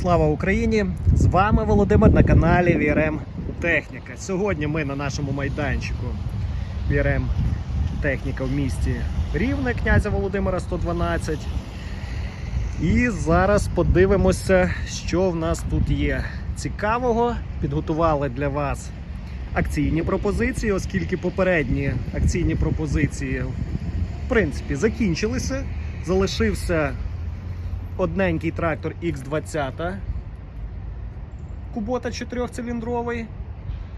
Слава Україні! З вами Володимир на каналі VRM Техніка. Сьогодні ми на нашому майданчику VRM Техніка в місті Рівне князя Володимира 112. І зараз подивимося, що в нас тут є цікавого. Підготували для вас акційні пропозиції, оскільки попередні акційні пропозиції в принципі закінчилися. Залишився одненький трактор X20 Кубота 4-циліндровий.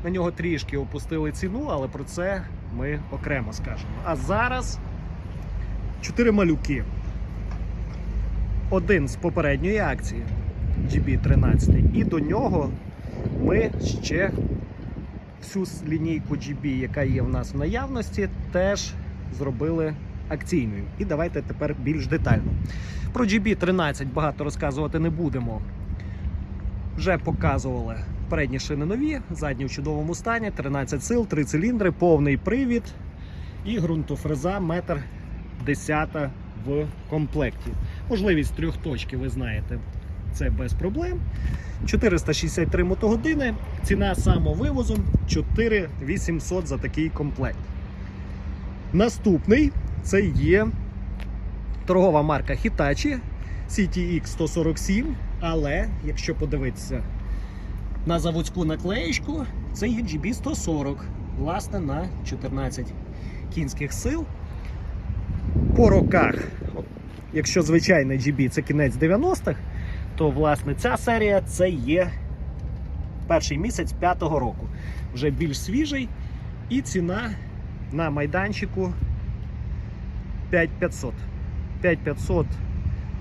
На нього трішки опустили ціну, але про це ми окремо скажемо. А зараз чотири малюки. Один з попередньої акції GB13. І до нього ми ще всю лінійку GB, яка є в нас в наявності, теж зробили акційною. І давайте тепер більш детально. Про GB13 багато розказувати не будемо. Вже показували передні шини нові, задні в чудовому стані, 13 сил, 3 циліндри, повний привід і ґрунтофреза метр 10 в комплекті. Можливість трьох точки, ви знаєте, це без проблем. 463 мотогодини, ціна самовивозом 4800 за такий комплект. Наступний це є торгова марка Hitachi CTX 147, але якщо подивитися на заводську наклеєчку, це є GB 140, власне, на 14 кінських сил. По роках, якщо звичайний GB це кінець 90-х, то власне ця серія це є перший місяць п'ятого року. Вже більш свіжий, і ціна на майданчику 5500. 5500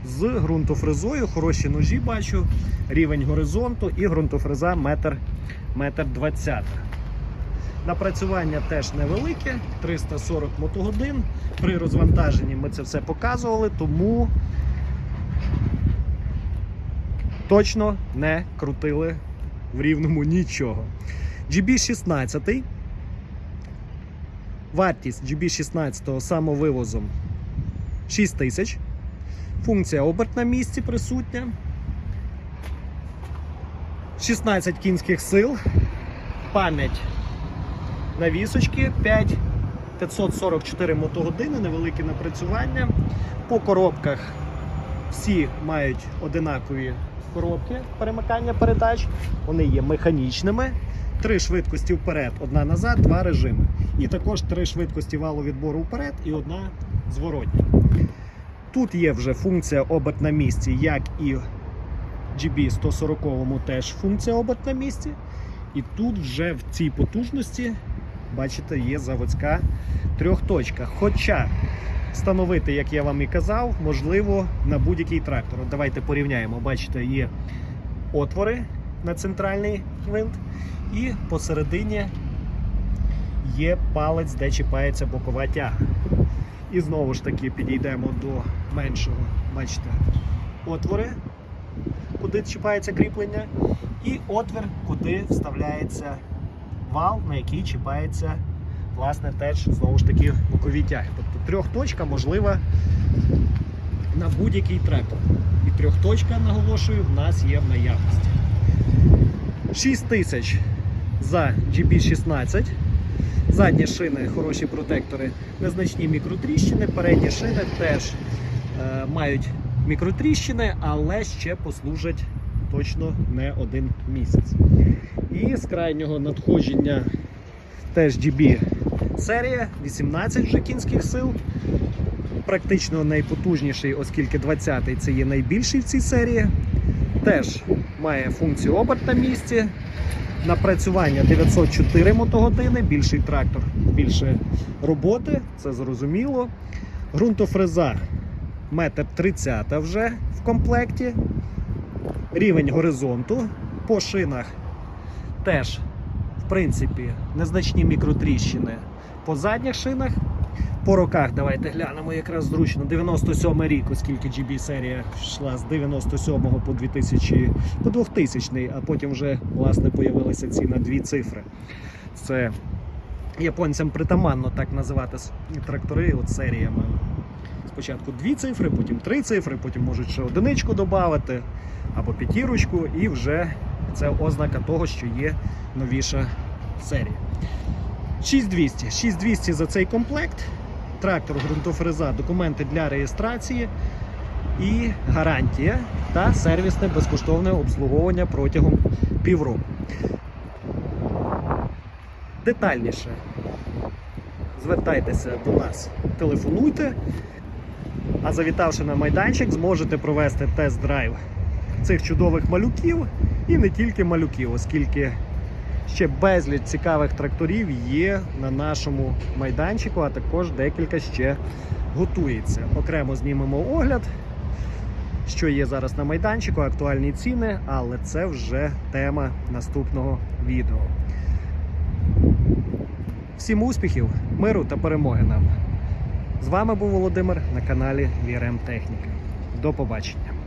з ґрунтофрезою, хороші ножі бачу, рівень горизонту і ґрунтофреза метр, метр 20. Напрацювання теж невелике, 340 мотогодин. При розвантаженні ми це все показували, тому точно не крутили в рівному нічого. GB16. Вартість GB16 самовивозом 6 тисяч. Функція оберт на місці присутня. 16 кінських сил. Пам'ять навісочки 5 544 мотогодини, невелике напрацювання. По коробках всі мають одинакові коробки перемикання передач. Вони є механічними. Три швидкості вперед, одна назад, два режими. І також три швидкості валу відбору вперед і одна зворотня. Тут є вже функція оберт на місці, як і в GB140 теж функція оберт на місці. І тут вже в цій потужності, бачите, є заводська трьохточка. Хоча встановити, як я вам і казав, можливо на будь-який трактор. Давайте порівняємо. Бачите, є отвори на центральний гвинт, і посередині є палець, де чіпається бокова тяга. І знову ж таки підійдемо до меншого, бачите, отвори, куди чіпається кріплення, і отвір, куди вставляється вал, на який чіпається, власне, теж знову ж таки бокові тяги. Тобто трьохточка можлива на будь-який трактор. І трьохточка, наголошую, в нас є в наявності. 6 тисяч за GB16. Задні шини, хороші протектори, незначні мікротріщини. Передні шини теж е, мають мікротріщини, але ще послужать точно не один місяць. І з крайнього надходження теж GB серія, 18 вже кінських сил. Практично найпотужніший, оскільки 20-й це є найбільший в цій серії. Теж має функцію оберт на місці. Напрацювання 904 мотогодини, більший трактор, більше роботи, це зрозуміло. Грунтофреза 1,30 м вже в комплекті. Рівень горизонту по шинах теж, в принципі, незначні мікротріщини по задніх шинах. По роках давайте глянемо якраз зручно. 97 рік, оскільки GB серія йшла з 97 по 2000, по 2000, а потім вже власне появилися ці на дві цифри. Це японцям притаманно так називати трактори от серіями. Спочатку дві цифри, потім три цифри, потім можуть ще одиничку додати. або п'ятірочку, і вже це ознака того, що є новіша серія. 6200. 6200 за цей комплект. Трактор, ґрунтофреза, документи для реєстрації і гарантія та сервісне безкоштовне обслуговування протягом півроку. Детальніше звертайтеся до нас, телефонуйте. А завітавши на майданчик, зможете провести тест-драйв цих чудових малюків і не тільки малюків, оскільки ще безліч цікавих тракторів є на нашому майданчику, а також декілька ще готується. Окремо знімемо огляд, що є зараз на майданчику, актуальні ціни, але це вже тема наступного відео. Всім успіхів, миру та перемоги нам! З вами був Володимир на каналі VRM Техніка. До побачення.